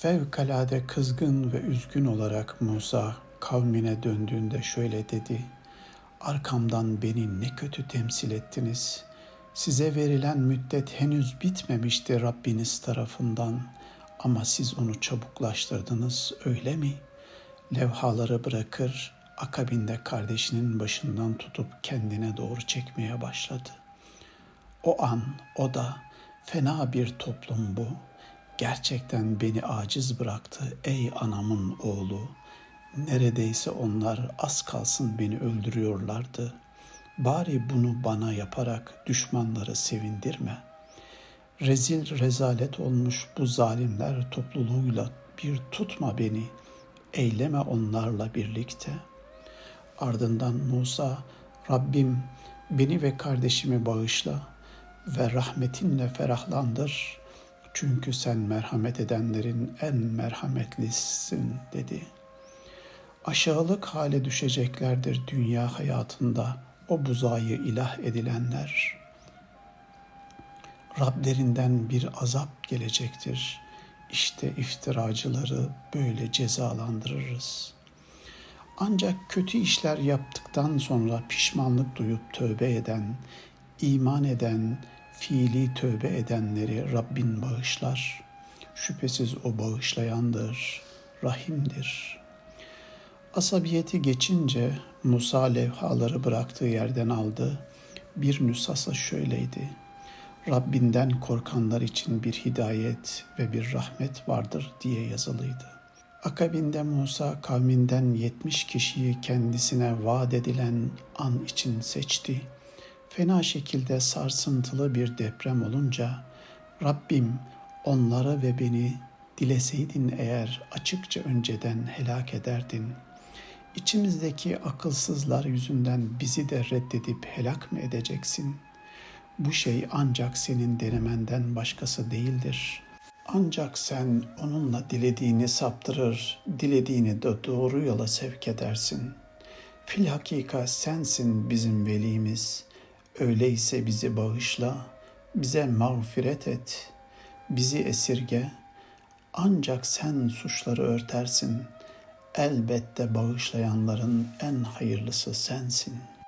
Fevkalade kızgın ve üzgün olarak Musa kavmine döndüğünde şöyle dedi. Arkamdan beni ne kötü temsil ettiniz. Size verilen müddet henüz bitmemişti Rabbiniz tarafından ama siz onu çabuklaştırdınız öyle mi? Levhaları bırakır, akabinde kardeşinin başından tutup kendine doğru çekmeye başladı. O an o da fena bir toplum bu. Gerçekten beni aciz bıraktı ey anamın oğlu. Neredeyse onlar az kalsın beni öldürüyorlardı. Bari bunu bana yaparak düşmanları sevindirme. Rezil rezalet olmuş bu zalimler topluluğuyla bir tutma beni. Eyleme onlarla birlikte. Ardından Musa, Rabbim beni ve kardeşimi bağışla ve rahmetinle ferahlandır. Çünkü sen merhamet edenlerin en merhametlisisin dedi. Aşağılık hale düşeceklerdir dünya hayatında o buzayı ilah edilenler. Rablerinden bir azap gelecektir. İşte iftiracıları böyle cezalandırırız. Ancak kötü işler yaptıktan sonra pişmanlık duyup tövbe eden, iman eden, fiili tövbe edenleri Rabbin bağışlar. Şüphesiz o bağışlayandır, rahimdir. Asabiyeti geçince Musa levhaları bıraktığı yerden aldı. Bir nüshası şöyleydi. Rabbinden korkanlar için bir hidayet ve bir rahmet vardır diye yazılıydı. Akabinde Musa kavminden yetmiş kişiyi kendisine vaat edilen an için seçti. Fena şekilde sarsıntılı bir deprem olunca Rabbim onları ve beni dileseydin eğer açıkça önceden helak ederdin. İçimizdeki akılsızlar yüzünden bizi de reddedip helak mı edeceksin? Bu şey ancak senin denemenden başkası değildir. Ancak sen onunla dilediğini saptırır, dilediğini de doğru yola sevk edersin. Fil hakika sensin bizim velimiz. Öyleyse bizi bağışla, bize mağfiret et, bizi esirge. Ancak sen suçları örtersin. Elbette bağışlayanların en hayırlısı sensin.''